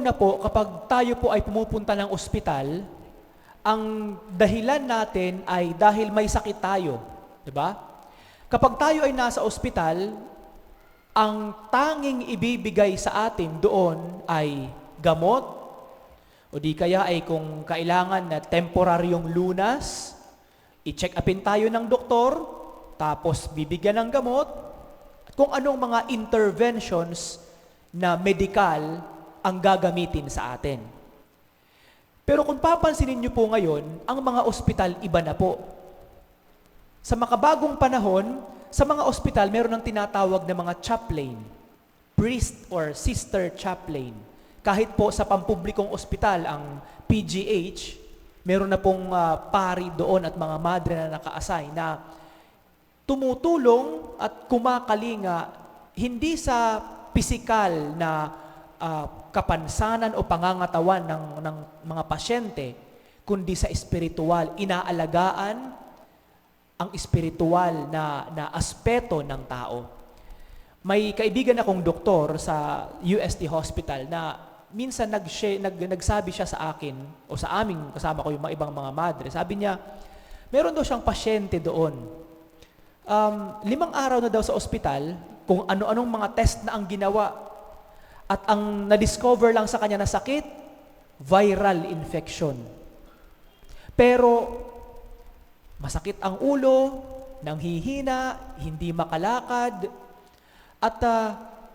una po, kapag tayo po ay pumupunta ng ospital, ang dahilan natin ay dahil may sakit tayo. Di ba? Kapag tayo ay nasa ospital, ang tanging ibibigay sa atin doon ay gamot, o di kaya ay kung kailangan na temporaryong lunas, i-check upin tayo ng doktor, tapos bibigyan ng gamot, at kung anong mga interventions na medical ang gagamitin sa atin. Pero kung papansinin niyo po ngayon, ang mga ospital iba na po. Sa makabagong panahon, sa mga ospital meron ng tinatawag na mga chaplain, priest or sister chaplain. Kahit po sa pampublikong ospital, ang PGH, meron na pong ah, pari doon at mga madre na naka-assign na tumutulong at kumakalinga hindi sa pisikal na ah, kapansanan o pangangatawan ng, ng mga pasyente, kundi sa espiritual, inaalagaan ang espiritual na, na aspeto ng tao. May kaibigan akong doktor sa UST Hospital na minsan nag nag, nagsabi siya sa akin o sa aming kasama ko yung mga ibang mga madre. Sabi niya, meron daw siyang pasyente doon. Um, limang araw na daw sa ospital, kung ano-anong mga test na ang ginawa at ang na-discover lang sa kanya na sakit, viral infection. Pero masakit ang ulo, nanghihina, hindi makalakad, at ah,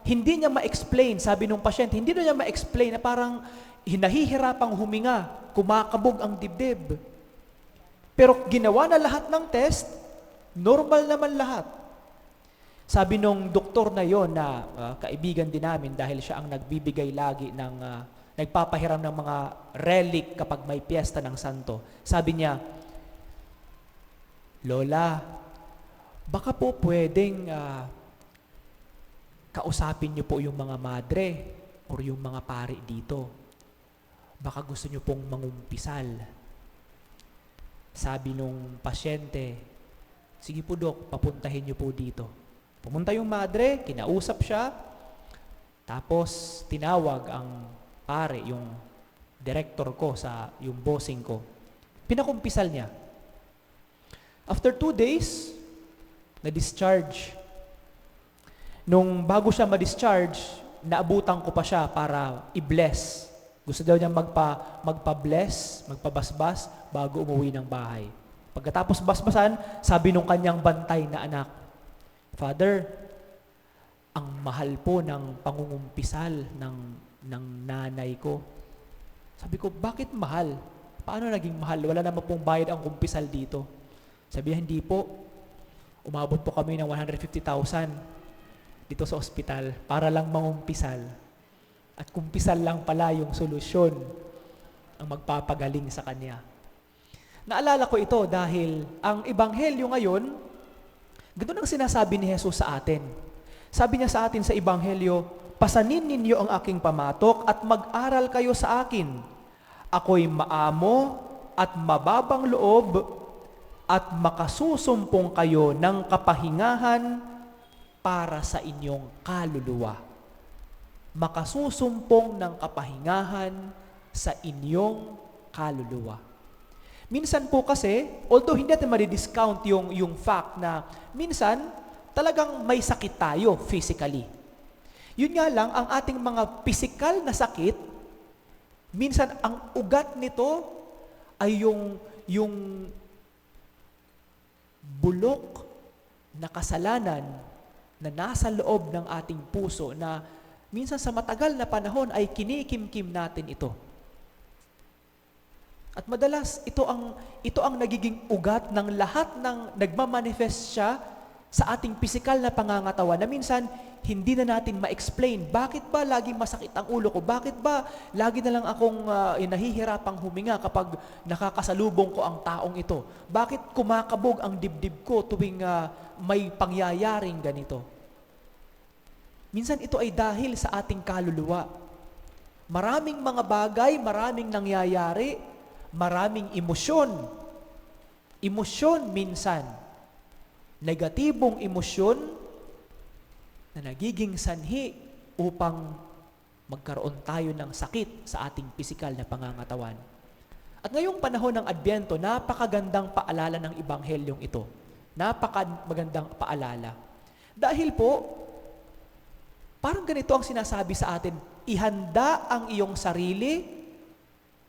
hindi niya ma-explain, sabi nung pasyente, hindi niya ma-explain na parang hinahihirapang huminga, kumakabog ang dibdib. Pero ginawa na lahat ng test, normal naman lahat. Sabi nung doktor na yon na ah, kaibigan din namin dahil siya ang nagbibigay lagi ng, ah, nagpapahiram ng mga relic kapag may piyesta ng santo. Sabi niya, Lola, baka po pwedeng ah, kausapin niyo po yung mga madre or yung mga pari dito. Baka gusto niyo pong mangumpisal. Sabi nung pasyente, sige po dok, papuntahin niyo po dito. Pumunta yung madre, kinausap siya, tapos tinawag ang pare, yung director ko sa yung bossing ko. Pinakumpisal niya. After two days, na-discharge. Nung bago siya ma-discharge, naabutan ko pa siya para i-bless. Gusto daw niya magpa, magpa-bless, magpabasbas bago umuwi ng bahay. Pagkatapos basbasan, sabi nung kanyang bantay na anak, Father, ang mahal po ng pangungumpisal ng, ng nanay ko. Sabi ko, bakit mahal? Paano naging mahal? Wala naman pong bayad ang kumpisal dito. Sabi niya, hindi po. Umabot po kami ng 150,000 dito sa ospital para lang mangumpisal. At kumpisal lang pala yung solusyon ang magpapagaling sa kanya. Naalala ko ito dahil ang ebanghelyo ngayon, ganun ang sinasabi ni Jesus sa atin. Sabi niya sa atin sa ebanghelyo, pasanin ninyo ang aking pamatok at mag-aral kayo sa akin. Ako'y maamo at mababang loob at makasusumpong kayo ng kapahingahan para sa inyong kaluluwa. Makasusumpong ng kapahingahan sa inyong kaluluwa. Minsan po kasi, although hindi natin ma-discount yung, yung fact na minsan talagang may sakit tayo physically. Yun nga lang, ang ating mga physical na sakit, minsan ang ugat nito ay yung, yung bulok na kasalanan na nasa loob ng ating puso na minsan sa matagal na panahon ay kinikimkim natin ito. At madalas ito ang ito ang nagiging ugat ng lahat ng nagmamanifest siya sa ating pisikal na pangangatawan na minsan hindi na natin ma-explain. Bakit ba laging masakit ang ulo ko? Bakit ba lagi na lang akong uh, nahihirapang huminga kapag nakakasalubong ko ang taong ito? Bakit kumakabog ang dibdib ko tuwing uh, may pangyayaring ganito? Minsan ito ay dahil sa ating kaluluwa. Maraming mga bagay, maraming nangyayari, maraming emosyon. Emosyon minsan, negatibong emosyon na nagiging sanhi upang magkaroon tayo ng sakit sa ating pisikal na pangangatawan. At ngayong panahon ng Adbyento, napakagandang paalala ng Ibanghelyong ito. Napakagandang paalala. Dahil po, parang ganito ang sinasabi sa atin, ihanda ang iyong sarili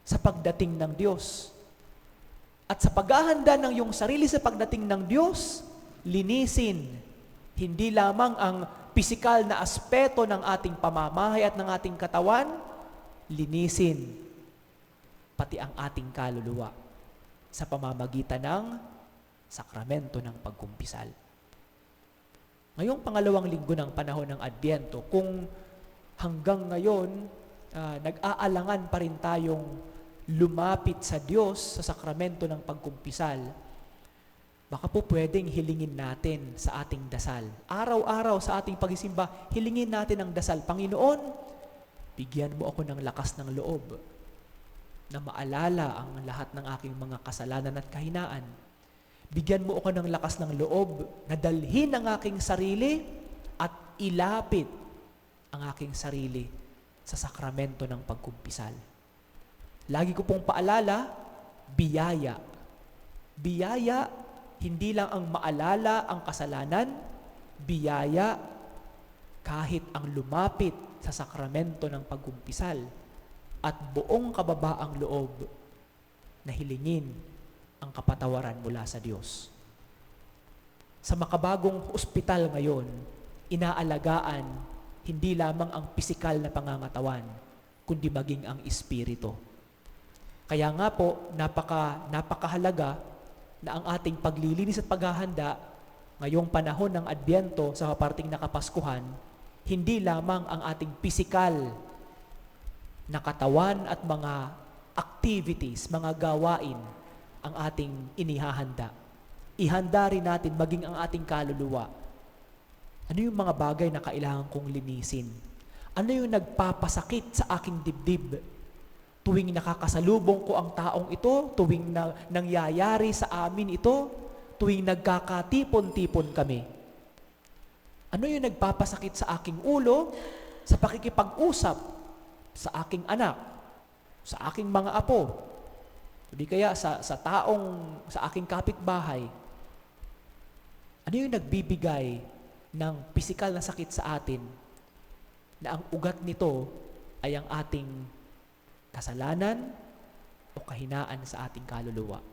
sa pagdating ng Diyos. At sa paghahanda ng iyong sarili sa pagdating ng Diyos, linisin hindi lamang ang pisikal na aspeto ng ating pamamahay at ng ating katawan, linisin pati ang ating kaluluwa sa pamamagitan ng sakramento ng pagkumpisal. Ngayong pangalawang linggo ng panahon ng Adbyento, kung hanggang ngayon ah, nag-aalangan pa rin tayong lumapit sa Diyos sa sakramento ng pagkumpisal, baka po pwedeng hilingin natin sa ating dasal. Araw-araw sa ating pagisimba, hilingin natin ang dasal. Panginoon, bigyan mo ako ng lakas ng loob na maalala ang lahat ng aking mga kasalanan at kahinaan. Bigyan mo ako ng lakas ng loob na dalhin ang aking sarili at ilapit ang aking sarili sa sakramento ng pagkumpisal. Lagi ko pong paalala, biyaya. Biyaya, hindi lang ang maalala ang kasalanan, biyaya kahit ang lumapit sa sakramento ng pagkumpisal at buong kababaang loob na hilingin ang kapatawaran mula sa Diyos. Sa makabagong ospital ngayon, inaalagaan hindi lamang ang pisikal na pangangatawan, kundi maging ang espiritu. Kaya nga po, napaka, napakahalaga na ang ating paglilinis at paghahanda ngayong panahon ng Adbyento sa kaparting nakapaskuhan, hindi lamang ang ating pisikal na katawan at mga activities, mga gawain ang ating inihahanda. Ihanda rin natin maging ang ating kaluluwa. Ano yung mga bagay na kailangan kong linisin? Ano yung nagpapasakit sa aking dibdib? Tuwing nakakasalubong ko ang taong ito, tuwing na, nangyayari sa amin ito, tuwing nagkakatipon-tipon kami. Ano yung nagpapasakit sa aking ulo sa pakikipag-usap sa aking anak, sa aking mga apo, hindi kaya sa, sa taong, sa aking kapitbahay. Ano yung nagbibigay ng pisikal na sakit sa atin na ang ugat nito ay ang ating kasalanan o kahinaan sa ating kaluluwa.